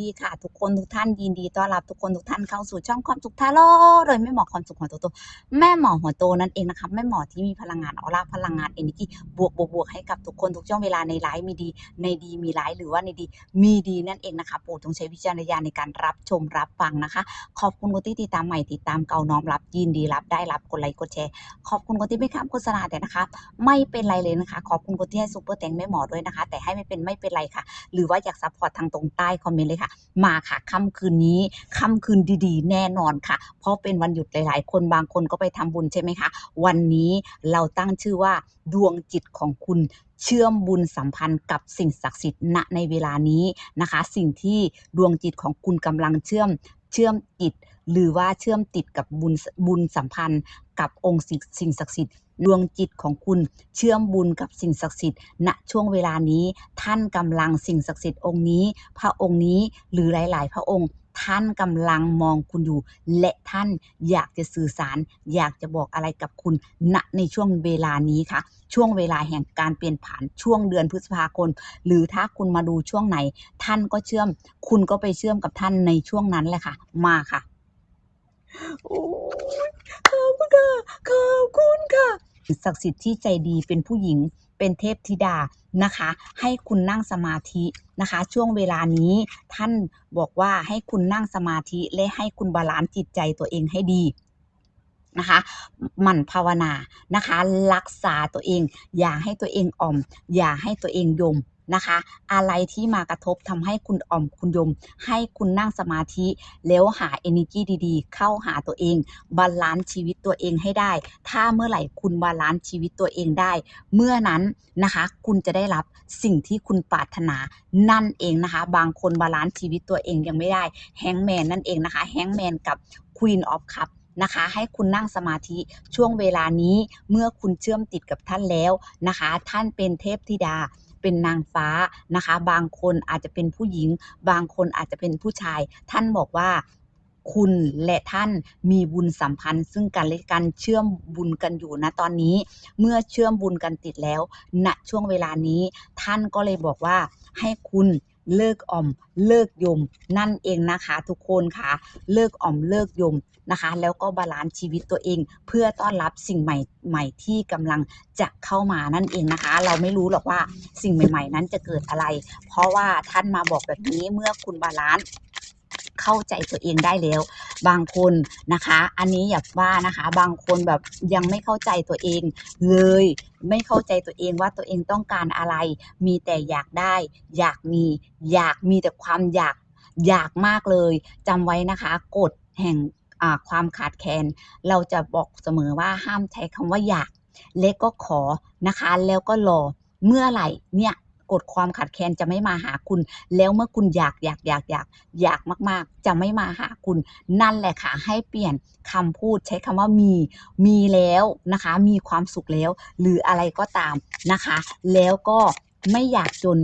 ดีค่ะ ทุกคนทุกท่านยินดีต้อนรับทุกคนทุกท่านเข้าสู่ช่องความสุขทาโลโดยแม่หมอความสุขหัวโตโตแม่หมอหัวโตนั่นเองนะคะแม่หมอที่มีพลังงานออร่าพลังงานเอเนจีบวกบวกบวกให้กับทุกคนทุกช่วงเวลาในไลฟ์มีดี ในดีมีไลฟ์หรือว่าในดีมีดีนั่นเองนะคะโปรดต้องใช้วิจารณญาณในการรับชมรับฟังนะคะ ขอบคุณคนที่ติดตามใหม่ติดตามเก่าน้อมรับยินดีรับได้รับกดไลค์กดแชร์ขอบคุณคนที่ไม่ข้ามโฆษณาแต่นะคะ ไม่เป็นไรเลยนะคะ ขอบคุณคนที่ให้ซุปเปอร์แตงแม่หมอด้วยนะคะ แต่ให้ไม่เป็นไม่เป็นไรค่ะ หรือว่าอยากซัพพอร์ตทางตรงใต้คอมเมนต์เลยค่ะมาค่ะค่ำคืนนี้ค่ำคืนดีๆ แน่นอนค่ะ เพราะเป็นวันหยุดหลาย ๆ คนบางคนก็ไปทำบุญใช่ไหมคะ วันนี้เราตั้งชื่อว่าดวงจิตของคุณเชื่อมบุญสัมพันธ์กับสิ่งศักดิ์สิทธิ์ณในเวลานี้นะคะ สิ่งที่ดวงจิตของคุณกำลังเชื่อมเชื่อมจิต หรือว่าเชื่อมติดกับบุญบุญสัมพันธ์กับองค์สิ่งศักดิ์สิทธิ์ ดวงจิตของคุณเชื่อมบุญกับสิ่งศักดิ์สิทธิ์ณช่วงเวลานี้ ท่านกำลังสิ่งศักดิ์สิทธิ์องค์นี้ พระองค์นี้หรือหลาย ๆ พระองค์ท่านกำลังมองคุณอยู่ และท่านอยากจะสื่อสาร อยากจะบอกอะไรกับคุณณในช่วงเวลานี้ค่ะ ช่วงเวลาแห่งการเปลี่ยนผ่านช่วงเดือนพฤษภาคมหรือถ้าคุณมาดูช่วงไหน ท่านก็เชื่อม คุณก็ไปเชื่อมกับท่านในช่วงนั้นแหละค่ะ มาค่ะโอ้ คุณค่ะขอบคุณค่ะศักดิ์สิทธิ์ที่ใจดีเป็นผู้หญิงเป็นเทพธิดานะคะ ให้คุณนั่งสมาธินะคะ ช่วงเวลานี้ท่านบอกว่าให้คุณนั่งสมาธิและให้คุณบาลานซ์จิตใจตัวเองให้ดีนะคะหมั่นภาวนานะคะ รักษาตัวเอง อย่าให้ตัวเองอ่อม อย่าให้ตัวเองยม นะคะ อะไรที่มากระทบทำให้คุณอ่อมคุณยม ให้คุณนั่งสมาธิ แล้วหา energy ดีๆ เข้าหาตัวเอง บาลานซ์ชีวิตตัวเองให้ได้ ถ้าเมื่อไหร่คุณบาลานซ์ชีวิตตัวเองได้ เมื่อนั้นนะคะ คุณจะได้รับสิ่งที่คุณปรารถนานั่นเองนะคะ บางคนบาลานซ์ชีวิตตัวเองยังไม่ได้แฮงแมนนั่นเองนะคะแฮงแมนกับ Queen of Cup นะคะ ให้คุณนั่งสมาธิช่วงเวลานี้เมื่อคุณเชื่อมติดกับท่านแล้วนะคะ ท่านเป็นเทพธิดา เป็นนางฟ้านะคะ บางคนอาจจะเป็นผู้หญิง บางคนอาจจะเป็นผู้ชาย ท่านบอกว่าคุณและท่านมีบุญสัมพันธ์ ซึ่งกันและกันเชื่อมบุญกันอยู่นะตอนนี้ เมื่อเชื่อมบุญกันติดแล้วณช่วงเวลานี้ ท่านก็เลยบอกว่าให้คุณ เลิกอ่อมเลิกยมนั่นเองนะคะ ทุกคนค่ะ เลิกอ่อมเลิกยมนะคะ แล้วก็บาลานซ์ชีวิตตัวเอง เพื่อต้อนรับสิ่งใหม่ใหม่ที่กำลังจะเข้ามานั่นเองนะคะ เราไม่รู้หรอกว่าสิ่งใหม่ ๆ นั้นจะเกิดอะไร เพราะว่าท่านมาบอกแบบนี้เมื่อคุณบาลานซ์ เข้าใจตัวเองได้แล้ว บางคนนะคะ อันนี้อย่าว่านะคะ บางคนแบบยังไม่เข้าใจตัวเองเลย ไม่เข้าใจตัวเองว่าตัวเองต้องการอะไร มีแต่อยากได้ อยากมี อยากมีแต่ความอยากอยากมากเลยจำไว้นะคะ กฎแห่งความขาดแคลนเราจะบอกเสมอว่าห้ามใช้คำว่าอยากและก็ขอนะคะ แล้วก็รอเมื่อไหร่เนี่ย กฎความขาดแคลนจะไม่มาหาคุณ แล้วเมื่อคุณอยากอยากอยากอยากอยากมาก ๆ จะไม่มาหาคุณ นั่นแหละค่ะให้เปลี่ยนคำพูดใช้คำว่ามีมีแล้วนะคะ มีความสุขแล้ว หรืออะไรก็ตามนะคะ แล้วก็ไม่อยากจน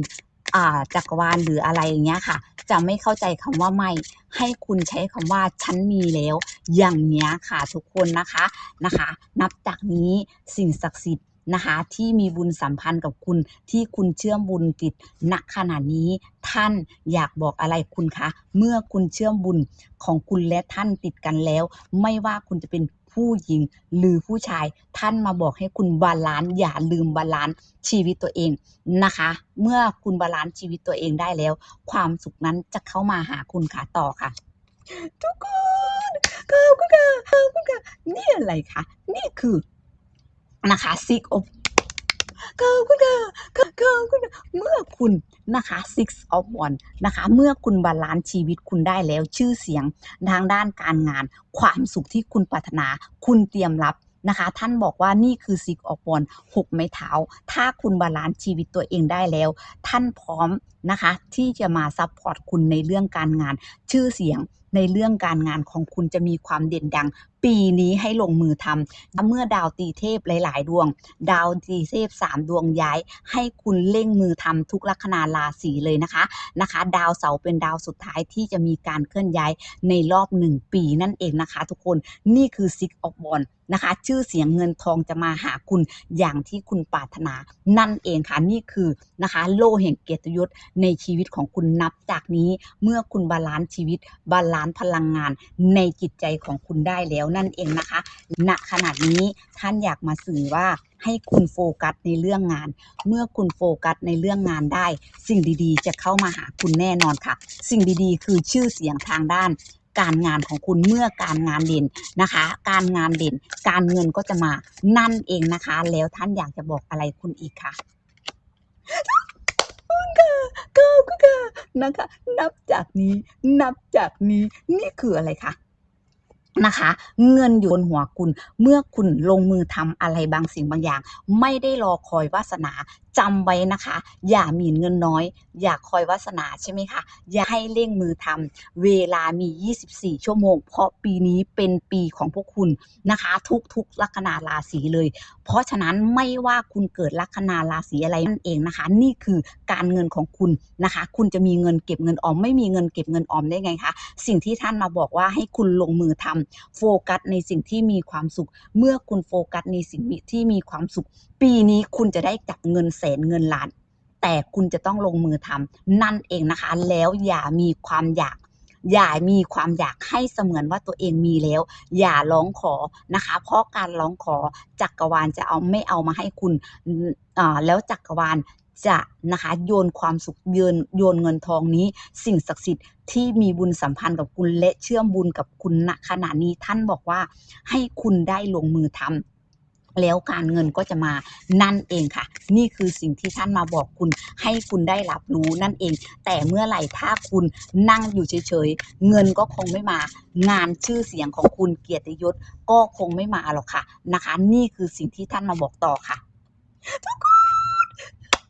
จักรวาลหรืออะไรอย่างเงี้ยค่ะ จะไม่เข้าใจคำว่าไม่ ให้คุณใช้คำว่าฉันมีแล้ว อย่างเนี้ยค่ะทุกคนนะคะนะคะ นับจากนี้สิ่งศักดิ์สิทธิ์ นะคะที่มีบุญสัมพันธ์กับคุณที่คุณเชื่อมบุญติดณขณะนี้ท่านอยากบอกอะไรคุณคะ เมื่อคุณเชื่อมบุญของคุณและท่านติดกันแล้ว ไม่ว่าคุณจะเป็นผู้หญิงหรือผู้ชายท่านมาบอกให้คุณบาลานซ์อย่าลืมบาลานซ์ชีวิตตัวเองนะคะ เมื่อคุณบาลานซ์ชีวิตตัวเองได้แล้ว ความสุขนั้นจะเข้ามาหาคุณค่ะต่อค่ะ ทุกคนขอบคุณค่ะขอบคุณค่ะนี่อะไรคะนี่คือ นะคะซิกอบขอบคุณค่ะขอบคุณคะเมื่อคุณนะคะ six of one นะคะ เมื่อคุณบาลานซ์ชีวิตคุณได้แล้วชื่อเสียงทางด้านการงาน ความสุขที่คุณปรารถนา คุณเตรียมรับนะคะ ท่านบอกว่านี่คือ six of one หกไม้เท้า ถ้าคุณบาลานซ์ชีวิตตัวเองได้แล้ว ท่านพร้อม นะคะ ที่จะมาซัพพอร์ตคุณในเรื่องการงาน ชื่อเสียงในเรื่องการงานของคุณจะมีความเด่นดัง ปีนี้ให้ลงมือทำเมื่อดาวตีเทพหลาย ๆ ดวง ดาวตีเทพสามดวงย้าย ให้คุณเร่งมือทำทุกลัคนาราศีเลยนะคะนะคะ ดาวเสาเป็นดาวสุดท้ายที่จะมีการเคลื่อนย้ายในรอบหนึ่งปีนั่นเองนะคะ ทุกคนนี่คือ Six of w a n d นะคะ ชื่อเสียงเงินทองจะมาหาคุณอย่างที่คุณปรารถนานั่นเองค่ะนี่คือนะคะ โลแห่งเกียรติยศในชีวิตของคุณนับจากนี้ เมื่อคุณบาลานซ์ชีวิต บาลานซ์พลังงาน ในจิตใจของคุณได้แล้วนั่นเองนะคะณขณะนี้ท่านอยากมาสื่อว่าให้คุณโฟกัสในเรื่องงาน เมื่อคุณโฟกัสในเรื่องงานได้ สิ่งดีๆ จะเข้ามาหาคุณแน่นอนค่ะ สิ่งดีๆ คือชื่อเสียงทางด้านการงานของคุณเมื่อการงานเด่นนะคะ การงานเด่น การเงินก็จะมานั่นเองนะคะ แล้วท่านอยากจะบอกอะไรคุณอีกคะ ก็ก็ก็นะคะ นับจากนี้นับจากนี้นี่คืออะไรคะนะคะ เงินอยู่บนหัวคุณ เมื่อคุณลงมือทำอะไรบางสิ่งบางอย่าง ไม่ได้รอคอยวาสนาจำไว้นะคะ อย่าหมิ่นเงินน้อย อย่าคอยวาสนาใช่ไหมคะ อย่าให้เร่งมือทำเวลามี 24 ชั่วโมง เพราะปีนี้เป็นปีของพวกคุณนะคะ ทุกๆลัคนาราศีเลย เพราะฉะนั้นไม่ว่าคุณเกิดลัคนาราศีอะไรนั่นเองนะคะ นี่คือการเงินของคุณนะคะ คุณจะมีเงินเก็บเงินออม ไม่มีเงินเก็บเงินออมได้ไงคะ สิ่งที่ท่านมาบอกว่าให้คุณลงมือทำโฟกัสในสิ่งที่มีความสุข เมื่อคุณโฟกัสในสิ่งที่มีความสุข ปีนี้คุณจะได้จับเงินแสนเงินล้าน แต่คุณจะต้องลงมือทำนั่นเองนะคะ แล้วอย่ามีความอยาก อย่ามีความอยากให้เสมือนว่าตัวเองมีแล้ว อย่าร้องขอนะคะ เพราะการร้องขอจักรวาลจะเอาไม่เอามาให้คุณแล้วจักรวาลจะนะคะโยนความสุขโยนโยนเงินทองนี้ สิ่งศักดิ์สิทธิ์ที่มีบุญสัมพันธ์กับคุณและเชื่อมบุญกับคุณณขณะนี้ท่านบอกว่าให้คุณได้ลงมือทำ แล้วการเงินก็จะมานั่นเองค่ะ นี่คือสิ่งที่ท่านมาบอกคุณ ให้คุณได้รับรู้นั่นเอง แต่เมื่อไหร่ถ้าคุณนั่งอยู่เฉยๆ เงินก็คงไม่มา งานชื่อเสียงของคุณเกียรติยศก็คงไม่มาหรอกค่ะนะคะ นี่คือสิ่งที่ท่านมาบอกต่อค่ะทุกคน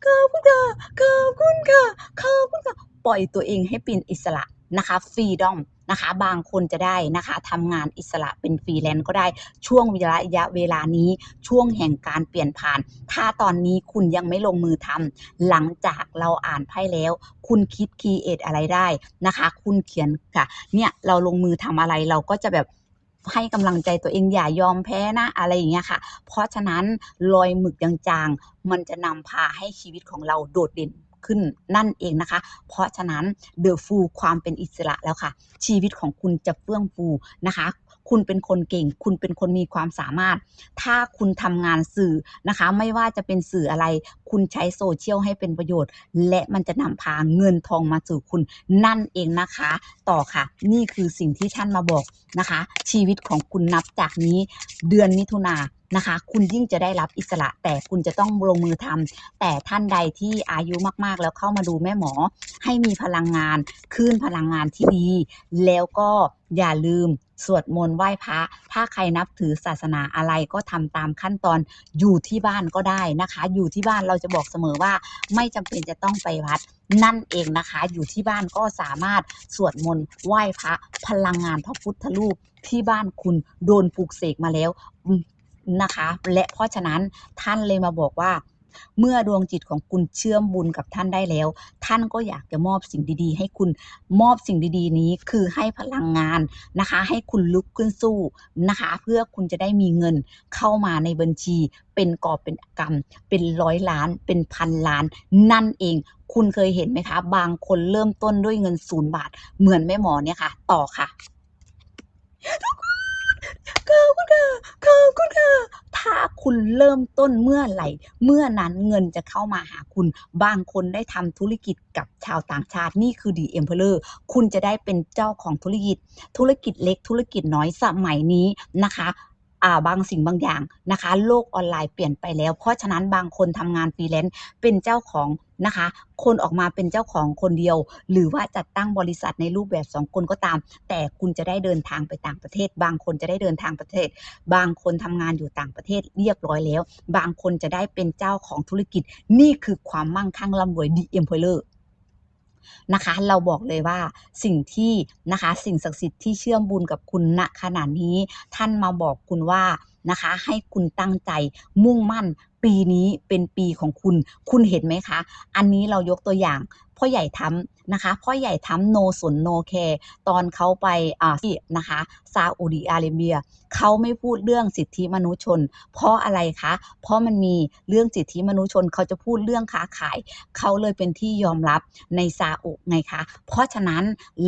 ขอบคุณค่ะขอบคุณค่ะขอบคุณค่ะปล่อยตัวเองให้เป็นอิสระนะคะฟรีดอม นะคะ บางคนจะได้นะคะทำงานอิสระเป็นฟรีแลนซ์ก็ได้ช่วงเวลาระยะเวลานี้ช่วงแห่งการเปลี่ยนผ่าน ถ้าตอนนี้คุณยังไม่ลงมือทำหลังจากเราอ่านไพ่แล้ว คุณคิดคีเอทอะไรได้นะคะ คุณเขียนค่ะ เนี่ยเราลงมือทำอะไรเราก็จะแบบให้กำลังใจตัวเองอย่ายอมแพ้นะอะไรอย่างเงี้ยค่ะ เพราะฉะนั้นรอยหมึกจางๆมันจะนำพาให้ชีวิตของเราโดดเด่น ขึ้นนั่นเองนะคะ เพราะฉะนั้นเดอะฟูความเป็นอิสระแล้วค่ะ ชีวิตของคุณจะเฟื่องฟูนะคะคุณเป็นคนเก่ง คุณเป็นคนมีความสามารถ ถ้าคุณทำงานสื่อนะคะ ไม่ว่าจะเป็นสื่ออะไร คุณใช้โซเชียลให้เป็นประโยชน์ และมันจะนำพาเงินทองมาสู่คุณนั่นเองนะคะ ต่อค่ะ นี่คือสิ่งที่ท่านมาบอกนะคะ ชีวิตของคุณนับจากนี้เดือนมิถุนา นะคะ คุณยิ่งจะได้รับอิสระ แต่คุณจะต้องลงมือทำแต่ท่านใดที่อายุมากๆ แล้วเข้ามาดูแม่หมอ ให้มีพลังงานคลื่นพลังงานที่ดี แล้วก็อย่าลืมสวดมนต์ไหว้พระ ถ้าใครนับถือศาสนาอะไรก็ทำตามขั้นตอนอยู่ที่บ้านก็ได้นะคะ อยู่ที่บ้านเราจะบอกเสมอว่า ไม่จำเป็นจะต้องไปวัด นั่นเองนะคะ อยู่ที่บ้านก็สามารถสวดมนต์ไหว้พระพลังงานพระพุทธรูปที่บ้านคุณโดนปลูกเสกมาแล้ว นะคะ และเพราะฉะนั้นท่านเลยมาบอกว่า เมื่อดวงจิตของคุณเชื่อมบุญกับท่านได้แล้ว ท่านก็อยากจะมอบสิ่งดีๆ ให้คุณมอบสิ่งดีๆ นี้คือให้พลังงานนะคะ ให้คุณลุกขึ้นสู้นะคะ เพื่อคุณจะได้มีเงินเข้ามาในบัญชี เป็นกอบเป็นกำเป็นร้อยล้าน เป็นพันล้าน นั่นเองคุณเคยเห็นไหมคะ บางคนเริ่มต้นด้วยเงินศูนย์บาท เหมือนแม่หมอเนี่ยค่ะ ต่อค่ะขอบ คุณค่ะขอบคุณค่ะถ้าคุณเริ่มต้นเมื่อไหร่ เมื่อนั้นเงินจะเข้ามาหาคุณ บางคนได้ทำธุรกิจกับชาวต่างชาตินี่คือดีเอ็มเพลอร์คุณจะได้เป็นเจ้าของธุรกิจ ธุรกิจเล็กธุรกิจน้อยสมัยนี้นะคะ บางสิ่งบางอย่างนะคะ โลกออนไลน์เปลี่ยนไปแล้ว เพราะฉะนั้นบางคนทำงานฟรีแลนซ์เป็นเจ้าของนะคะ คนออกมาเป็นเจ้าของคนเดียว หรือว่าจัดตั้งบริษัทในรูปแบบสองคนก็ตาม แต่คุณจะได้เดินทางไปต่างประเทศ บางคนจะได้เดินทางประเทศ บางคนทำงานอยู่ต่างประเทศเรียบร้อยแล้ว บางคนจะได้เป็นเจ้าของธุรกิจ นี่คือความมั่งคั่งร่ำรวยดีเอ็มเลอร์ นะคะ เราบอกเลยว่าสิ่งที่นะคะ สิ่งศักดิ์สิทธิ์ที่เชื่อมบุญกับคุณณขณะนี้ ท่านมาบอกคุณว่านะคะ ให้คุณตั้งใจมุ่งมั่นปีนี้เป็นปีของคุณ คุณเห็นไหมคะ อันนี้เรายกตัวอย่าง พ่อใหญ่ทนะคะ พ่อใหญ่ทำโนสนโนแคร์ตอนเขาไปอ่าที่นะคะซาอุดิอาระเบียเขาไม่พูดเรื่องสิทธิมนุษยชน เพราะอะไรคะ เพราะมันมีเรื่องสิทธิมนุษยชนเขาจะพูดเรื่องค้าขาย เขาเลยเป็นที่ยอมรับในซาอุไงคะ เพราะฉะนั้น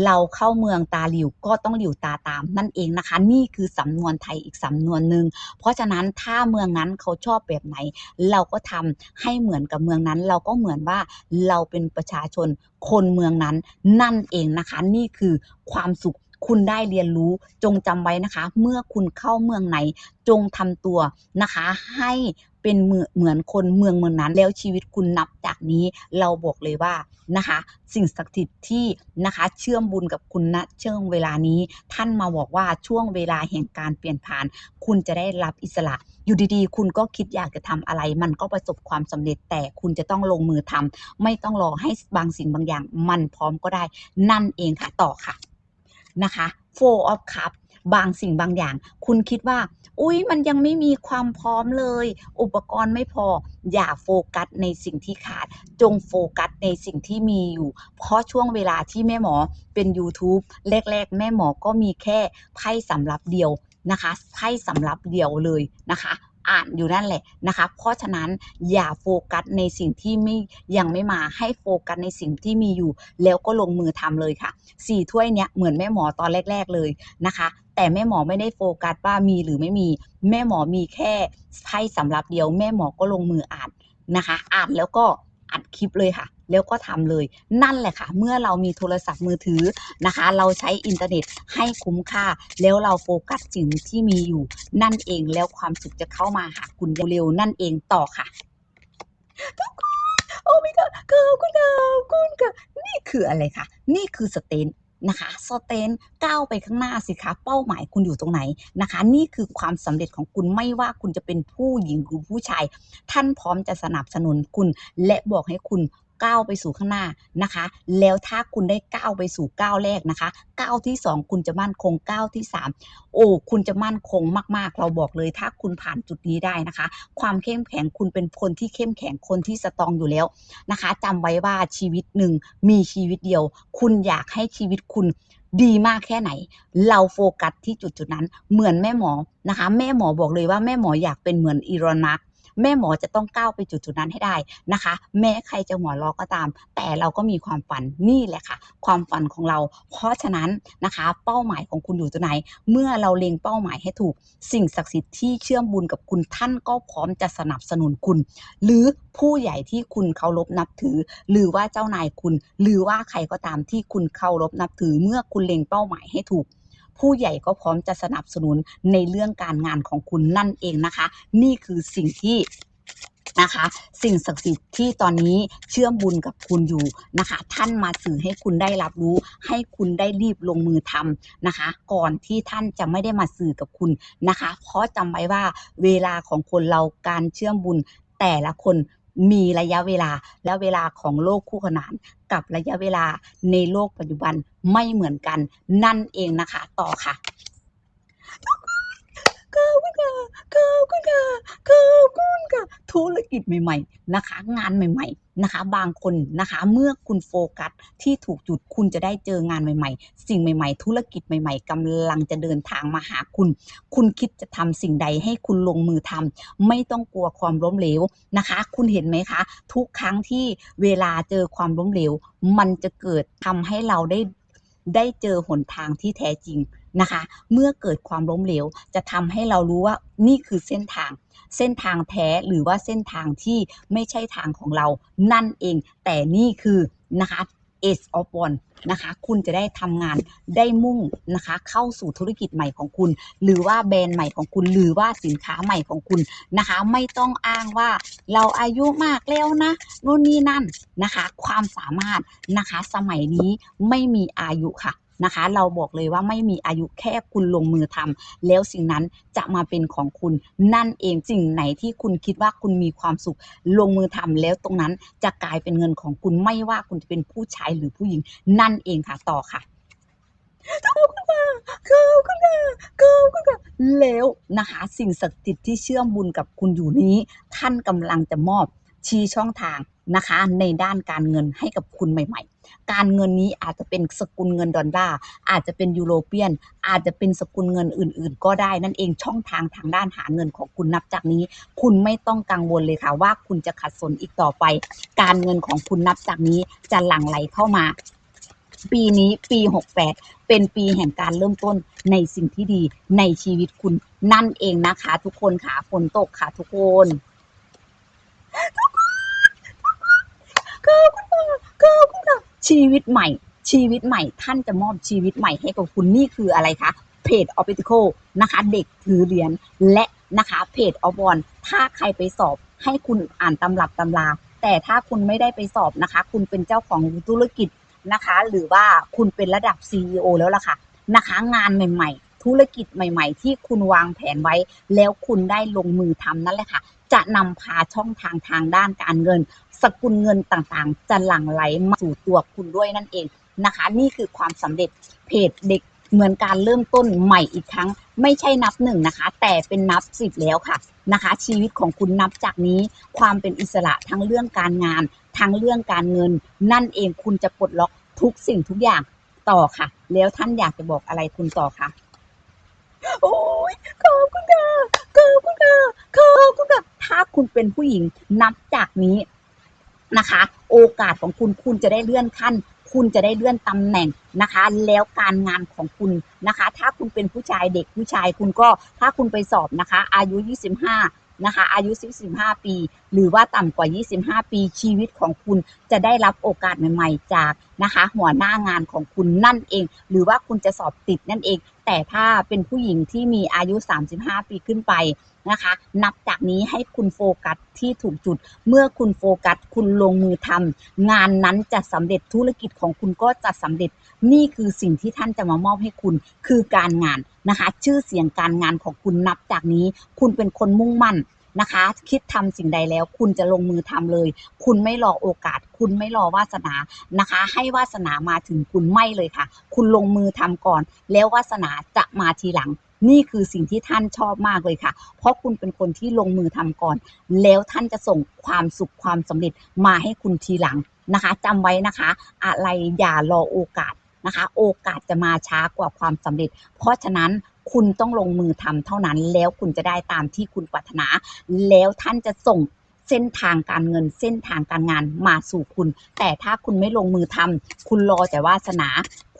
เราเข้าเมืองตาหลิวก็ต้องหลิวตาตามนั่นเองนะคะ นี่คือสำนวนไทยอีกสำนวนหนึ่งเพราะฉะนั้นถ้าเมืองนั้นเขาชอบแบบไหน เราก็ทำให้เหมือนกับเมืองนั้น เราก็เหมือนว่าเราเป็นประชาชนคนเมืองนั้นนั่นเองนะคะ นี่คือความสุขคุณได้เรียนรู้จงจำไว้นะคะ เมื่อคุณเข้าเมืองไหนจงทำตัวนะคะ ให้ เป็นเหมือนคนเมืองเมืองนั้น แล้วชีวิตคุณนับจากนี้ เราบอกเลยว่านะคะ สิ่งศักดิ์สิทธิ์ที่นะคะ เชื่อมบุญกับคุณณเช่วงเวลานี้ ท่านมาบอกว่าช่วงเวลาแห่งการเปลี่ยนผ่าน คุณจะได้รับอิสระ อยู่ดีๆ คุณก็คิดอยากจะทำอะไร มันก็ประสบความสำเร็จแต่คุณจะต้องลงมือทำไม่ต้องรอให้บางสิ่งบางอย่าง มันพร้อมก็ได้ นั่นเองค่ะต่อค่ะนะคะ four of cup บางสิ่งบางอย่าง คุณคิดว่า อุ้ยมันยังไม่มีความพร้อมเลย อุปกรณ์ไม่พอ อย่าโฟกัสในสิ่งที่ขาด จงโฟกัสในสิ่งที่มีอยู่ เพราะช่วงเวลาที่แม่หมอเป็น YouTube แรกๆ แม่หมอก็มีแค่ไพ่สำรับเดียวนะคะไพ่สำรับเดียวเลยนะคะอ่านอยู่นั่นแหละนะคะ เพราะฉะนั้นอย่าโฟกัสในสิ่งที่ไม่ยังไม่มาให้โฟกัสในสิ่งที่มีอยู่ แล้วก็ลงมือทำเลยค่ะสี่ถ้วยเนี้ยเหมือนแม่หมอตอนแรก ๆเลยนะคะ แต่แม่หมอไม่ได้โฟกัสว่ามีหรือไม่มี แม่หมอมีแค่ไพ่สำรับเดียว แม่หมอก็ลงมืออ่านนะคะอ่านแล้วก็อัดคลิปเลยค่ะ แล้วก็ทำเลย นั่นแหละค่ะ เมื่อเรามีโทรศัพท์มือถือนะคะ เราใช้อินเทอร์เน็ตให้คุ้มค่า แล้วเราโฟกัสสิ่งที่มีอยู่ นั่นเองแล้วความสุขจะเข้ามาหาคุณเร็วๆนั่นเองต่อค่ะทุกคนโอ้ไม่ก็ขอบคุณค่ะขอบคุณค่ะนี่คืออะไรคะนี่คือสเตน นะคะสเตนก้าวไปข้างหน้าสิคะเป้าหมายคุณอยู่ตรงไหนนะคะ นี่คือความสำเร็จของคุณไม่ว่าคุณจะเป็นผู้หญิงหรือผู้ชาย ท่านพร้อมจะสนับสนุนคุณและบอกให้คุณ ก้าวไปสู่ข้างหน้านะคะ แล้วถ้าคุณได้ก้าวไปสู่ก้าวแรกนะคะก้าวที่สองคุณจะมั่นคงก้าวที่สามโอ้คุณจะมั่นคงมาก ๆ เราบอกเลยถ้าคุณผ่านจุดนี้ได้นะคะ ความเข้มแข็งคุณเป็นคนที่เข้มแข็งคนที่สตองอยู่แล้วนะคะจำไว้ว่าชีวิตหนึ่งมีชีวิตเดียว คุณอยากให้ชีวิตคุณดีมากแค่ไหน เราโฟกัสที่จุดจุดๆนั้น เหมือนแม่หมอนะคะ แม่หมอบอกเลยว่าแม่หมออยากเป็นเหมือนอีรอนมัสก์ แม่หมอจะต้องก้าวไปจุดจุดๆนั้นให้ได้นะคะ แม้ใครจะหัวเราะก็ตาม แต่เราก็มีความฝันนี่แหละค่ะ ความฝันของเรา เพราะฉะนั้นนะคะ เป้าหมายของคุณอยู่ตรงไหน เมื่อเราเล็งเป้าหมายให้ถูก สิ่งศักดิ์สิทธิ์ที่เชื่อมบุญกับคุณท่านก็พร้อมจะสนับสนุนคุณ หรือผู้ใหญ่ที่คุณเคารพนับถือ หรือว่าเจ้านายคุณ หรือว่าใครก็ตามที่คุณเคารพนับถือ เมื่อคุณเล็งเป้าหมายให้ถูก ผู้ใหญ่ก็พร้อมจะสนับสนุนในเรื่องการงานของคุณนั่นเองนะคะ นี่คือสิ่งที่นะคะ สิ่งศักดิ์สิทธิ์ที่ตอนนี้เชื่อมบุญกับคุณอยู่นะคะ ท่านมาสื่อให้คุณได้รับรู้ ให้คุณได้รีบลงมือทำนะคะ ก่อนที่ท่านจะไม่ได้มาสื่อกับคุณนะคะ เพราะจำไว้ว่าเวลาของคนเราการเชื่อมบุญแต่ละคน มีระยะเวลาและเวลาของโลกคู่ขนานกับระยะเวลาในโลกปัจจุบันไม่เหมือนกัน นั่นเองนะคะ ต่อค่ะขอบคุณค่ะขอบคุณค่ะขอบคุณค่ะธุรกิจใหม่ ๆ นะคะ งานใหม่ ๆ นะคะ บางคนนะคะ เมื่อคุณโฟกัสที่ถูกจุดคุณจะได้เจองานใหม่ ๆ สิ่งใหม่ ๆ ธุรกิจใหม่ ๆกำลังจะเดินทางมาหาคุณ คุณคิดจะทำสิ่งใดให้คุณลงมือทำไม่ต้องกลัวความล้มเหลวนะคะ คุณเห็นไหมคะ ทุกครั้งที่เวลาเจอความล้มเหลว มันจะเกิดทำให้เราได้ได้เจอหนทางที่แท้จริง นะคะ เมื่อเกิดความล้มเหลว จะทำให้เรารู้ว่านี่คือเส้นทาง เส้นทางแท้หรือว่าเส้นทางที่ไม่ใช่ทางของเรานั่นเอง แต่นี่คือนะคะ Ace of One นะคะคุณจะได้ทำงานได้มุ่งนะคะเข้าสู่ธุรกิจใหม่ของคุณ หรือว่าแบรนด์ใหม่ของคุณ หรือว่าสินค้าใหม่ของคุณนะคะ ไม่ต้องอ้างว่าเราอายุมากแล้วนะนู่นนี่นั่นนะคะ ความสามารถนะคะสมัยนี้ไม่มีอายุค่ะ นะคะ เราบอกเลยว่าไม่มีอายุแค่คุณลงมือทำแล้วสิ่งนั้นจะมาเป็นของคุณนั่นเองสิ่งไหนที่คุณคิดว่าคุณมีความสุข ลงมือทำแล้วตรงนั้นจะกลายเป็นเงินของคุณไม่ว่าคุณจะเป็นผู้ชายหรือผู้หญิงนั่นเองค่ะต่อค่ะขอบคุณค่ะขอบคุณค่ะขอบคุณค่ะแล้วนะคะ สิ่งศักดิ์สิทธิ์ที่เชื่อมบุญกับคุณอยู่นี้ ท่านกำลังจะมอบชี้ช่องทางนะคะ ในด้านการเงินให้กับคุณใหม่ การเงินนี้อาจจะเป็นสกุลเงินดอลลาร์อาจจะเป็นยูโรเปียน อาจจะเป็นสกุลเงินอื่น ๆ ก็ได้นั่นเองช่องทางทางด้านหาเงินของคุณนับจากนี้ คุณไม่ต้องกังวลเลยค่ะว่าคุณจะขัดสนอีกต่อไป การเงินของคุณนับจากนี้จะหลั่งไหลเข้ามา ปีนี้ปี 68 เป็นปีแห่งการเริ่มต้นในสิ่งที่ดีในชีวิตคุณนั่นเองนะคะ ทุกคนค่ะฝนตกค่ะทุกคนขอบคุณค่ะขอบคุณค่ะ ชีวิตใหม่ ชีวิตใหม่ ท่านจะมอบชีวิตใหม่ให้กับคุณนี่คืออะไรคะเพจออฟฟิเ c ลนะคะเด็กถือเหรียญและนะคะเพจออฟอนถ้าใครไปสอบให้คุณอ่านตำรับตำรา แต่ถ้าคุณไม่ได้ไปสอบนะคะ คุณเป็นเจ้าของธุรกิจนะคะ หรือว่าคุณเป็นระดับ CEO แล้วล่ะค่ะนะคะ งานใหม่ ๆ ธุรกิจใหม่ ๆ ที่คุณวางแผนไว้ แล้วคุณได้ลงมือทำนั่นแหละค่ะ จะนำพาช่องทางทางด้านการเงิน สกุลเงินต่างๆ จะหลั่งไหลมาสู่ตัวคุณด้วยนั่นเองนะคะ นี่คือความสำเร็จเพจเด็กเหมือนการเริ่มต้นใหม่อีกครั้ง ไม่ใช่นับหนึ่งนะคะ แต่เป็นนับสิบแล้วค่ะนะคะ ชีวิตของคุณนับจากนี้ ความเป็นอิสระทั้งเรื่องการงาน ทั้งเรื่องการเงิน นั่นเองคุณจะปลดล็อกทุกสิ่งทุกอย่างต่อค่ะ แล้วท่านอยากจะบอกอะไรคุณต่อคะโอ้ยขอบคุณค่ะขอบคุณค่ะขอบคุณค่ะถ้าคุณเป็นผู้หญิงนับจากนี้ นะคะ โอกาสของคุณคุณจะได้เลื่อนขั้น คุณจะได้เลื่อนตำแหน่งนะคะ แล้วการงานของคุณนะคะ ถ้าคุณเป็นผู้ชายเด็กผู้ชายคุณก็ถ้าคุณไปสอบนะคะ อายุ 25นะคะอายุ45ปี หรือว่าต่ำกว่า 25 ปีชีวิตของคุณจะได้รับโอกาสใหม่ ๆ จากนะคะ หัวหน้างานของคุณนั่นเอง หรือว่าคุณจะสอบติดนั่นเอง แต่ถ้าเป็นผู้หญิงที่มีอายุ 35 ปีขึ้นไปนะคะ นับจากนี้ให้คุณโฟกัสที่ถูกจุด เมื่อคุณโฟกัสคุณลงมือทำงานนั้นจะสำเร็จธุรกิจของคุณก็จะสำเร็จ นี่คือสิ่งที่ท่านจะมามอบให้คุณคือการงานนะคะ ชื่อเสียงการงานของคุณนับจากนี้ คุณเป็นคนมุ่งมั่น นะคะ คิดทำสิ่งใดแล้ว คุณจะลงมือทำเลย คุณไม่รอโอกาส คุณไม่รอวาสนานะคะ ให้วาสนามาถึงคุณไม่เลยค่ะ คุณลงมือทำก่อน แล้ววาสนาจะมาทีหลังนี่คือสิ่งที่ท่านชอบมากเลยค่ะ เพราะคุณเป็นคนที่ลงมือทำก่อน แล้วท่านจะส่งความสุขความสำเร็จมาให้คุณทีหลังนะคะจำไว้นะคะ อะไรอย่ารอโอกาสนะคะ โอกาสจะมาช้ากว่าความสำเร็จ เพราะฉะนั้น คุณต้องลงมือทำเท่านั้น แล้วคุณจะได้ตามที่คุณปรารถนา แล้วท่านจะส่งเส้นทางการเงินเส้นทางการงานมาสู่คุณ แต่ถ้าคุณไม่ลงมือทำคุณรอแต่วาสนา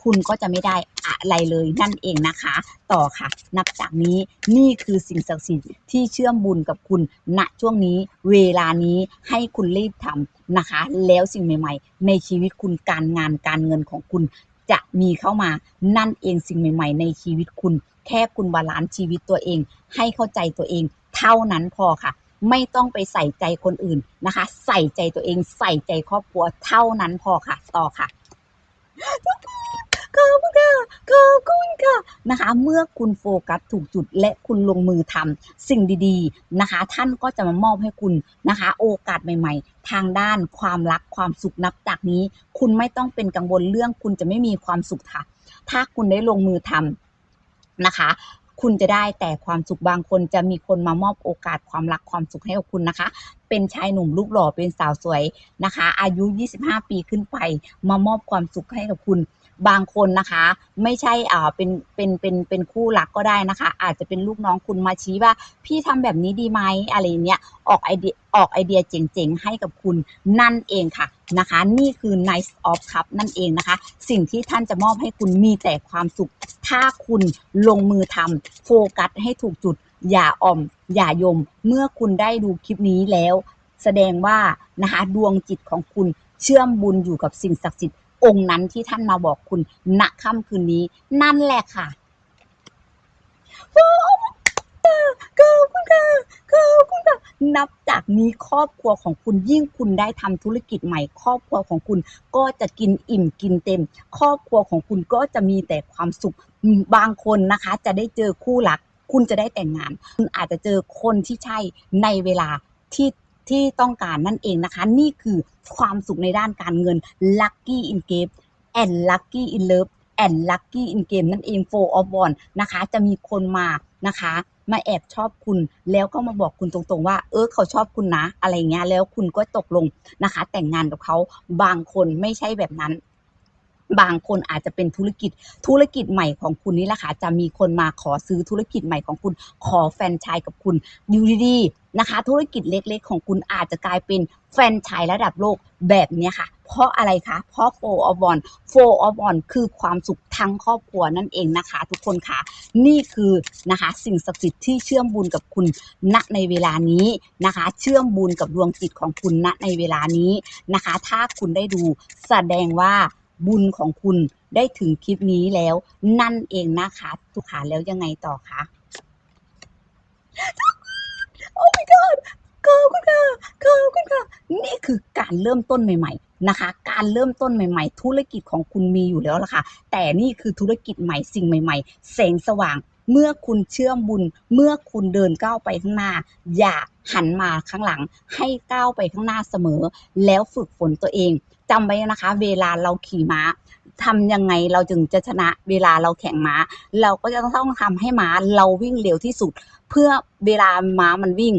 คุณก็จะไม่ได้อะไรเลยนั่นเองนะคะ ต่อค่ะ นับจากนี้นี่คือสิ่งศักดิ์สิทธิ์ที่เชื่อมบุญกับคุณณช่วงนี้เวลานี้ให้คุณรีบทำนะคะ แล้วสิ่งใหม่ ๆ ในชีวิตคุณการงานการเงินของคุณ จะมีเข้ามานั่นเองสิ่งใหม่ ๆ ในชีวิตคุณ แค่คุณบาลานซ์ชีวิตตัวเอง ให้เข้าใจตัวเอง เท่านั้นพอค่ะ ไม่ต้องไปใส่ใจคนอื่นนะคะ ใส่ใจตัวเอง ใส่ใจครอบครัวเท่านั้นพอค่ะ ต่อค่ะขอบคุณค่ะขอบคุณค่ะนะคะ เมื่อคุณโฟกัสถูกจุดและคุณลงมือทำสิ่งดีๆนะคะ ท่านก็จะมามอบให้คุณนะคะ โอกาสใหม่ ๆ ทางด้านความรักความสุขนับจากนี้ คุณไม่ต้องเป็นกังวลเรื่องคุณจะไม่มีความสุขค่ะ ถ้าคุณได้ลงมือทำ นะคะ คุณจะได้แต่ความสุขบางคนจะมีคนมามอบโอกาสความรักความสุขให้กับคุณนะคะ เป็นชายหนุ่มรูปหล่อเป็นสาวสวยนะคะ อายุ 25 ปีขึ้นไปมามอบความสุขให้กับคุณ บางคนนะคะ ไม่ใช่อ่าเป็นเป็นเป็นเป็นคู่รักก็ได้นะคะ อาจจะเป็นลูกน้องคุณมาชี้ว่า พี่ทำแบบนี้ดีไหมอะไรเงี้ยออกไอเดียออกไอเดียเจ๋งๆ ให้กับคุณนั่นเองค่ะนะคะ นี่คือ Nice of Cup นั่นเองนะคะ สิ่งที่ท่านจะมอบให้คุณมีแต่ความสุข ถ้าคุณลงมือทำโฟกัสให้ถูกจุด อย่าอ่อม อย่ายม เมื่อคุณได้ดูคลิปนี้แล้ว แสดงว่านะคะดวงจิตของคุณเชื่อมบุญอยู่กับสิ่งศักดิ์สิทธิ์ องค์นั้นที่ท่านมาบอกคุณณค่ำคืนนี้ นั่นแหละค่ะขอบคุณค่ะขอบคุณค่ะนับจากนี้ครอบครัวของคุณยิ่งคุณได้ทำธุรกิจใหม่ ครอบครัวของคุณก็จะกินอิ่มกินเต็ม ครอบครัวของคุณก็จะมีแต่ความสุขบางคนนะคะ จะได้เจอคู่รัก คุณจะได้แต่งงาน คุณอาจจะเจอคนที่ใช่ในเวลาที่ ที่ต้องการนั่นเองนะคะ นี่คือความสุขในด้านการเงิน Lucky in Game and Lucky in Love and Lucky in Game นั่นเอง Four of one นะคะ จะมีคนมานะคะ มาแอบชอบคุณแล้วก็มาบอกคุณตรงๆ ว่า เออเขาชอบคุณนะ อะไรเงี้ยแล้วคุณก็ตกลงนะคะ แต่งงานกับเขาบางคนไม่ใช่แบบนั้น บางคนอาจจะเป็นธุรกิจธุรกิจใหม่ของคุณนี่แหละค่ะจะมีคนมาขอซื้อธุรกิจใหม่ของคุณ ขอแฟนชส์กับคุณอยู่ดีๆนะคะ ธุรกิจเล็กๆ ของคุณอาจจะกลายเป็นแฟนชส์ระดับโลกแบบนี้ค่ะ เพราะอะไรคะเพราะโฟออบอลโฟออบอลคือความสุขทั้งครอบครัวนั่นเองนะคะ ทุกคนค่ะ นี่คือนะคะสิ่งศักดิ์สิทธิ์ที่เชื่อมบุญกับคุณณในเวลานี้นะคะ เชื่อมบุญกับดวงจิตของคุณณในเวลานี้นะคะ ถ้าคุณได้ดูแสดงว่า บุญของคุณได้ถึงคลิปนี้แล้ว นั่นเองนะคะทุกขาแล้วยังไงต่อคะโอ้ my god ขอบคุณค่ะขอบคุณค่ะ นี่คือการเริ่มต้นใหม่ ๆ นะคะ การเริ่มต้นใหม่ ๆ ธุรกิจของคุณมีอยู่แล้วล่ะค่ะ แต่นี่คือธุรกิจใหม่สิ่งใหม่ ๆ แสงสว่างเมื่อคุณเชื่อมบุญ เมื่อคุณเดินก้าวไปข้างหน้า อย่าหันมาข้างหลัง ให้ก้าวไปข้างหน้าเสมอ แล้วฝึกฝนตัวเอง จำไว้นะคะ เวลาเราขี่ม้าทำยังไงเราจึงจะชนะเวลาเราแข่งม้า เราก็จะต้องทำให้ม้าเราวิ่งเร็วที่สุด เพื่อเวลาม้ามันวิ่ง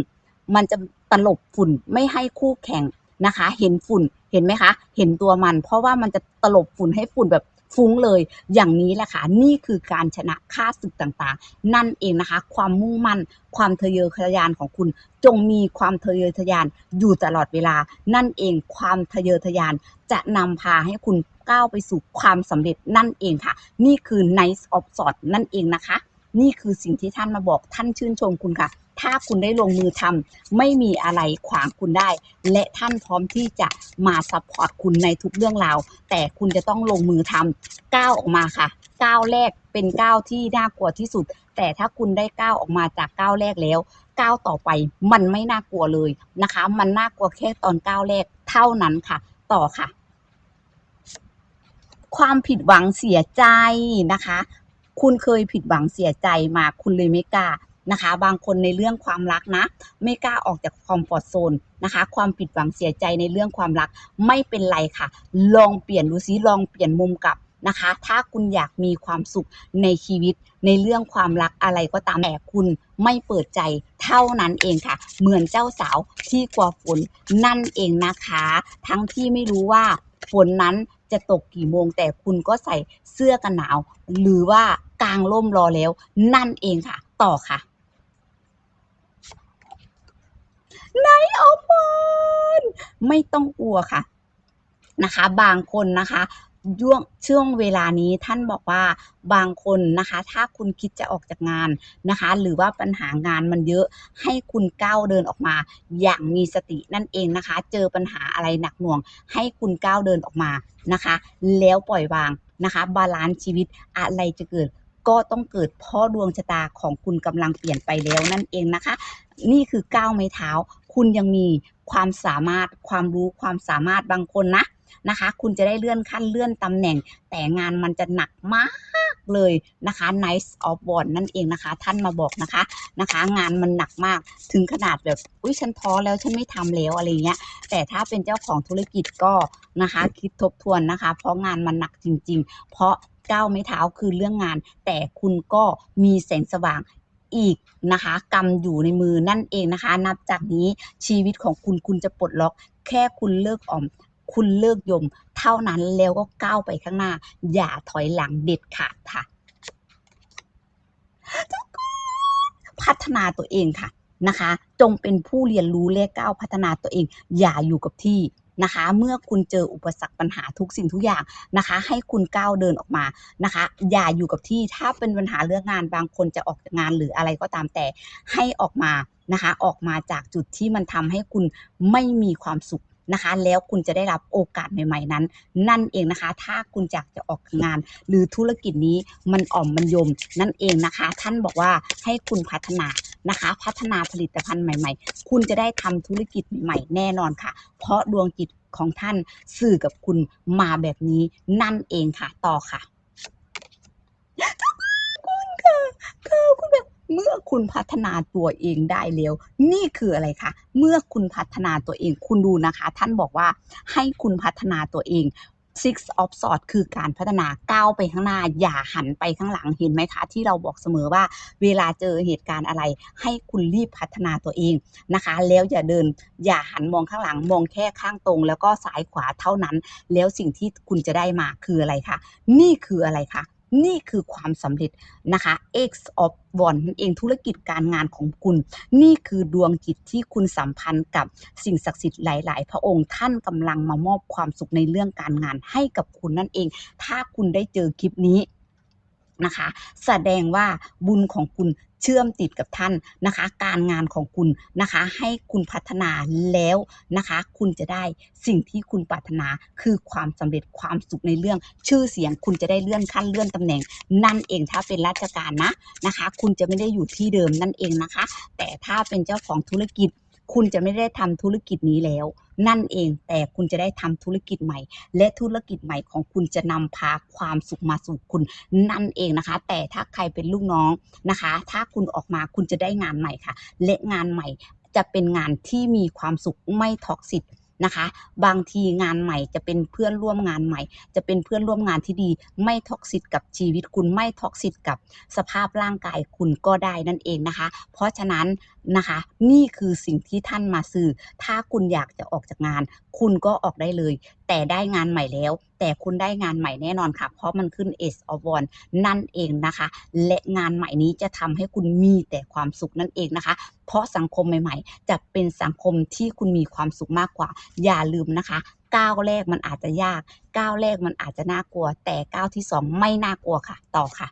มันจะตลบฝุ่นไม่ให้คู่แข่งนะคะ เห็นฝุ่นเห็นไหมคะ เห็นตัวมัน เพราะว่ามันจะตลบฝุ่นให้ฝุ่นแบบ ฟุ้งเลย อย่างนี้แหละค่ะ นี่คือการชนะค่าศึกต่างๆ นั่นเองนะคะ ความมุ่งมั่น ความทะเยอทะยานของคุณ จงมีความทะเยอทะยานอยู่ตลอดเวลา นั่นเองความทะเยอทะยานจะนำพาให้คุณก้าวไปสู่ความสำเร็จนั่นเองค่ะ นี่คือ Nice of s o r t นั่นเองนะคะ นี่คือสิ่งที่ท่านมาบอกท่านชื่นชมคุณค่ะ ถ้าคุณได้ลงมือทำไม่มีอะไรขวางคุณได้ และท่านพร้อมที่จะมาซัพพอร์ตคุณในทุกเรื่องราว แต่คุณจะต้องลงมือทำก้าวออกมาค่ะก้าวแรกเป็นก้าวที่น่ากลัวที่สุด แต่ถ้าคุณได้ก้าวออกมาจากก้าวแรกแล้วก้าวต่อไปมันไม่น่ากลัวเลยนะคะ มันน่ากลัวแค่ตอนก้าวแรกเท่านั้นค่ะ ต่อค่ะ ความผิดหวังเสียใจนะคะ คุณเคยผิดหวังเสียใจมาคุณเลยไม่กล้านะคะ บางคนในเรื่องความรักนะ ไม่กล้าออกจากคอมฟอร์ทโซนนะคะ ความผิดหวังเสียใจในเรื่องความรักไม่เป็นไรค่ะ ลองเปลี่ยนดูซิลองเปลี่ยนมุมกลับนะคะ ถ้าคุณอยากมีความสุขในชีวิต ในเรื่องความรักอะไรก็ตามแต่คุณไม่เปิดใจเท่านั้นเองค่ะ เหมือนเจ้าสาวที่กลัวฝนนั่นเองนะคะ ทั้งที่ไม่รู้ว่าฝนนั้น จะตกกี่โมง แต่คุณก็ใส่เสื้อกันหนาว หรือว่ากางร่มรอแล้ว นั่นเองค่ะ ต่อค่ะไนออฟฟนไม่ต้องกลัวค่ะนะคะ บางคนนะคะ ช่วงช่วงเวลานี้ท่านบอกว่าบางคนนะคะ ถ้าคุณคิดจะออกจากงานนะคะ หรือว่าปัญหางานมันเยอะให้คุณก้าวเดินออกมา อย่างมีสตินั่นเองนะคะ เจอปัญหาอะไรหนักหน่วง ให้คุณก้าวเดินออกมานะคะ แล้วปล่อยวางนะคะ บาลานซ์ชีวิตอะไรจะเกิดก็ต้องเกิดเพราะดวงชะตาของคุณกำลังเปลี่ยนไปแล้วนั่นเองนะคะ นี่คือก้าวไม้เท้า คุณยังมีความสามารถความรู้ความสามารถบางคนนะ นะคะ คุณจะได้เลื่อนขั้นเลื่อนตำแหน่ง แต่งานมันจะหนักมากเลยนะคะ Nice of w a n นั่นเองนะคะ ท่านมาบอกนะคะนะคะ งานมันหนักมากถึงขนาดแบบอุ้ยฉันท้อแล้วฉันไม่ทำแล้วอะไรเงี้ย แต่ถ้าเป็นเจ้าของธุรกิจก็นะคะ คิดทบทวนนะคะ เพราะงานมันหนักจริง ๆ เพราะก้าวไม่เท้าคือเรื่องงาน แต่คุณก็มีแสงสว่างอีกนะคะกำอยู่ในมือนั่นเองนะคะ นับจากนี้ชีวิตของคุณคุณจะปลดล็อก แค่คุณเลิกออม คุณเลิกยม เท่านั้นแล้วก็ก้าวไปข้างหน้า อย่าถอยหลังเด็ดขาดค่ะทุกคนพัฒนาตัวเองค่ะนะคะ จงเป็นผู้เรียนรู้และก้าวพัฒนาตัวเอง อย่าอยู่กับที่นะคะ เมื่อคุณเจออุปสรรคปัญหาทุกสิ่งทุกอย่างนะคะ ให้คุณก้าวเดินออกมานะคะ อย่าอยู่กับที่ถ้าเป็นปัญหาเรื่องงานบางคนจะออกจากงานหรืออะไรก็ตามแต่ให้ออกมานะคะ ออกมาจากจุดที่มันทำให้คุณไม่มีความสุข นะคะ แล้วคุณจะได้รับโอกาสใหม่ ๆนั้น นั่นเองนะคะ ถ้าคุณอยากจะออกงาน หรือธุรกิจนี้มันอ่อมมันยม นั่นเองนะคะ ท่านบอกว่าให้คุณพัฒนานะคะ พัฒนาผลิตภัณฑ์ใหม่ ๆ คุณจะได้ทำธุรกิจใหม่ๆแน่นอนค่ะ เพราะดวงจิตของท่านสื่อกับคุณมาแบบนี้นั่นเองค่ะ ต่อค่ะคุณค่ะค่ะคุณแบบ เมื่อคุณพัฒนาตัวเองได้แล้ว นี่คืออะไรคะ เมื่อคุณพัฒนาตัวเอง คุณดูนะคะ ท่านบอกว่าให้คุณพัฒนาตัวเอง six of swords คือการพัฒนาก้าวไปข้างหน้า อย่าหันไปข้างหลังเห็นไหมคะ ที่เราบอกเสมอว่า เวลาเจอเหตุการณ์อะไร ให้คุณรีบพัฒนาตัวเองนะคะ แล้วอย่าเดิน อย่าหันมองข้างหลังมองแค่ข้างตรง แล้วก็ซ้ายขวาเท่านั้น แล้วสิ่งที่คุณจะได้มาคืออะไรคะนี่คืออะไรคะ นี่คือความสำเร็จนะคะ X of One นั่นเองธุรกิจการงานของคุณ นี่คือดวงจิตที่คุณสัมพันธ์กับสิ่งศักดิ์สิทธิ์หลาย ๆ พระองค์ท่านกำลังมามอบความสุขในเรื่องการงานให้กับคุณนั่นเอง ถ้าคุณได้เจอคลิปนี้นะคะ แสดงว่าบุญของคุณ เชื่อมติดกับท่านนะคะ การงานของคุณนะคะ ให้คุณพัฒนาแล้วนะคะ คุณจะได้สิ่งที่คุณปรารถนาคือความสำเร็จความสุขในเรื่อง ชื่อเสียงคุณจะได้เลื่อนขั้นเลื่อนตำแหน่ง นั่นเองถ้าเป็นราชการนะนะคะ คุณจะไม่ได้อยู่ที่เดิมนั่นเองนะคะ แต่ถ้าเป็นเจ้าของธุรกิจ คุณจะไม่ได้ทำธุรกิจนี้แล้ว นั่นเองแต่คุณจะได้ทำธุรกิจใหม่ และธุรกิจใหม่ของคุณจะนำพาความสุขมาสู่คุณนั่นเองนะคะ แต่ถ้าใครเป็นลูกน้องนะคะ ถ้าคุณออกมาคุณจะได้งานใหม่ค่ะ และงานใหม่จะเป็นงานที่มีความสุขไม่ท็อกซิกนะคะ บางทีงานใหม่จะเป็นเพื่อนร่วมงานใหม่ จะเป็นเพื่อนร่วมงานที่ดี ไม่ท็อกซิกกับชีวิตคุณไม่ท็อกซิกกับสภาพร่างกายคุณก็ได้นั่นเองนะคะ เพราะฉะนั้น นะคะ นี่คือสิ่งที่ท่านมาสื่อ ถ้าคุณอยากจะออกจากงาน คุณก็ออกได้เลย แต่ได้งานใหม่แล้ว แต่คุณได้งานใหม่แน่นอนค่ะ เพราะมันขึ้น Ace of w a n d นั่นเองนะคะ และงานใหม่นี้จะทำให้คุณมีแต่ความสุขนั่นเองนะคะ เพราะสังคมใหม่ ๆ จะเป็นสังคมที่คุณมีความสุขมากกว่า อย่าลืมนะคะก้าวแรกมันอาจจะยากก้าวแรกมันอาจจะน่ากลัว แต่ก้าวที่สองไม่น่ากลัวค่ะ ต่อค่ะ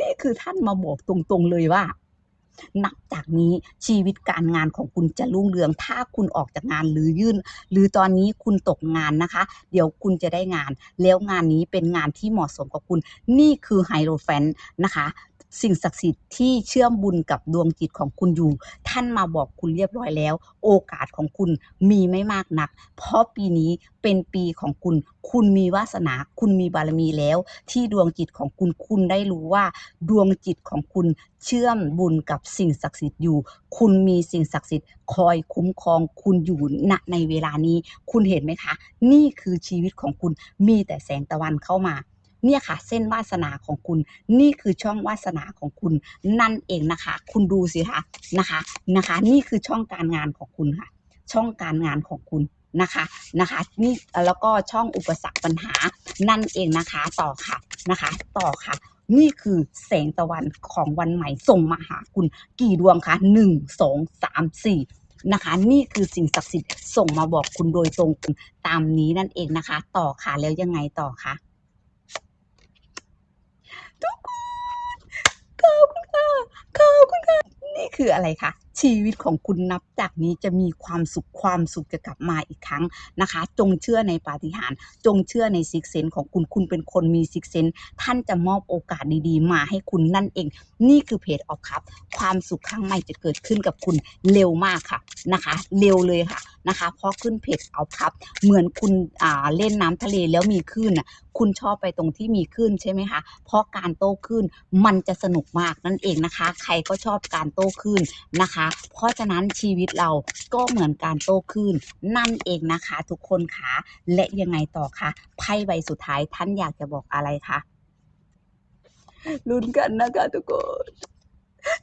นี่คือท่านมาบอกตรงๆเลยว่า นับจากนี้ชีวิตการงานของคุณจะรุ่งเรือง ถ้าคุณออกจากงานหรือยื่น หรือตอนนี้คุณตกงานนะคะ เดี๋ยวคุณจะได้งาน แล้วงานนี้เป็นงานที่เหมาะสมกับคุณ นี่คือไฮโรแฟนนะคะ สิ่งศักดิ์สิทธิ์ที่เชื่อมบุญกับดวงจิตของคุณอยู่ ท่านมาบอกคุณเรียบร้อยแล้ว โอกาสของคุณมีไม่มากนัก เพราะปีนี้เป็นปีของคุณ คุณมีวาสนา คุณมีบารมีแล้ว ที่ดวงจิตของคุณคุณได้รู้ว่า ดวงจิตของคุณเชื่อมบุญกับสิ่งศักดิ์สิทธิ์อยู่ คุณมีสิ่งศักดิ์สิทธิ์คอยคุ้มครองคุณอยู่ณในเวลานี้ คุณเห็นไหมคะ นี่คือชีวิตของคุณมีแต่แสงตะวันเข้ามา เนี่ยค่ะ เส้นวาสนาของคุณ นี่คือช่องวาสนาของคุณนั่นเองนะคะ คุณดูสิคะนะคะนะคะ นี่คือช่องการงานของคุณค่ะ ช่องการงานของคุณนะคะนะคะ นี่แล้วก็ช่องอุปสรรคปัญหานั่นเองนะคะต่อค่ะนะคะ ต่อค่ะนี่คือแสงตะวันของวันใหม่ส่งมาหาคุณกี่ดวงคะหนึ่งสองสามสี่นะคะ นี่คือสิ่งศักดิ์สิทธิ์ส่งมาบอกคุณโดยตรงตามนี้นั่นเองนะคะ ต่อค่ะแล้วยังไงต่อคะ ทุกคนขอบคุณค่ะขอบคุณค่ะนี่คืออะไรคะชีวิตของคุณนับจากนี้จะมีความสุขความสุขจะกลับมาอีกครั้งนะคะ จงเชื่อในปาฏิหาริย์จงเชื่อในซิกเซนของคุณคุณเป็นคนมีซิกเซนท่านจะมอบโอกาสดีๆ มาให้คุณนั่นเอง นี่คือเพจออฟครับความสุขข้างในจะเกิดขึ้นกับคุณเร็วมากค่ะนะคะ เร็วเลยค่ะนะคะเพราะขึ้นเพจออฟครับเหมือนคุณอ่าเล่นน้ำทะเลแล้วมีคลื่นคุณชอบไปตรงที่มีคลื่นใช่ไหมคะเพราะการโต้คลื่นมันจะสนุกมากนั่นเองนะคะ ใครก็ชอบการโต้คลื่นนะคะเพราะฉะนั้นชีวิตเราก็เหมือนการโต้คลื่นนั่นเองนะคะ ทุกคนคะและยังไงต่อคะไพ่ใบสุดท้ายท่านอยากจะบอกอะไรคะลุ้นกันนะคะทุกคน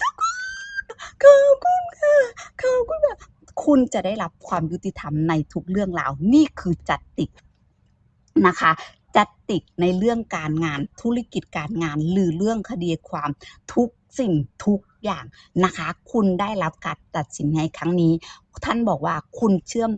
ทุกคนขอบคุณค่ะขอบคุณค่ะคุณจะได้รับความยุติธรรมในทุกเรื่องราว นี่คือจัดติกนะคะจัดติกในเรื่องการงานธุรกิจการงาน หรือเรื่องคดีความทุกสิ่งทุก อย่างนะคะ คุณได้รับการตัดสินในครั้งนี้ ท่านบอกว่าคุณเชื่อม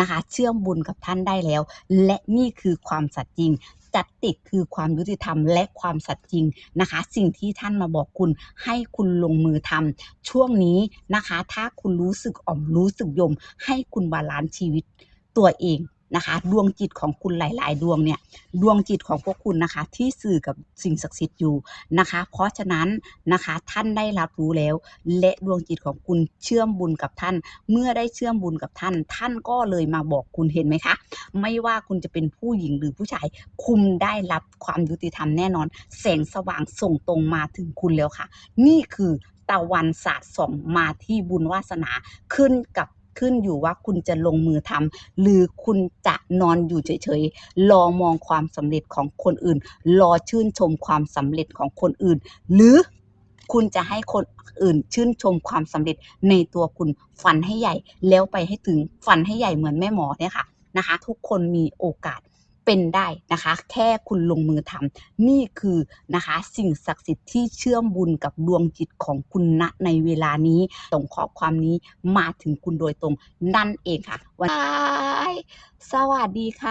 นะคะเชื่อมบุญกับท่านได้แล้ว และนี่คือความสัตย์จริงจัดติกคือความยุติธรรมและความสัตย์จริงนะคะ สิ่งที่ท่านมาบอกคุณให้คุณลงมือทำช่วงนี้นะคะ ถ้าคุณรู้สึกอ่อมรู้สึกยม ให้คุณบาลานซ์ชีวิตตัวเอง นะคะ ดวงจิตของคุณหลาย ๆ ดวงเนี่ยดวงจิตของพวกคุณนะคะ ที่สื่อกับสิ่งศักดิ์สิทธิ์อยู่นะคะ เพราะฉะนั้นนะคะท่านได้รับรู้แล้ว และดวงจิตของคุณเชื่อมบุญกับท่าน เมื่อได้เชื่อมบุญกับท่าน ท่านก็เลยมาบอกคุณเห็นไหมคะ ไม่ว่าคุณจะเป็นผู้หญิงหรือผู้ชาย คุณได้รับความยุติธรรมแน่นอน แสงสว่างส่งตรงมาถึงคุณแล้วค่ะ นี่คือตะวันสาดส่องมาที่บุญวาสนาขึ้นกับ ขึ้นอยู่ว่าคุณจะลงมือทำหรือคุณจะนอนอยู่เฉยๆรอมองความสำเร็จของคนอื่น รอชื่นชมความสำเร็จของคนอื่น หรือคุณจะให้คนอื่นชื่นชมความสำเร็จในตัวคุณฝันให้ใหญ่แล้วไปให้ถึงฝันให้ใหญ่เหมือนแม่หมอเนี่ยค่ะนะคะ ทุกคนมีโอกาส เป็นได้นะคะ แค่คุณลงมือทำนี่คือนะคะ สิ่งศักดิ์สิทธิ์ที่เชื่อมบุญกับดวงจิตของคุณณในเวลานี้ส่งข้อความนี้มาถึงคุณโดยตรงนั่นเองค่ะวันสวัสดีค่ะ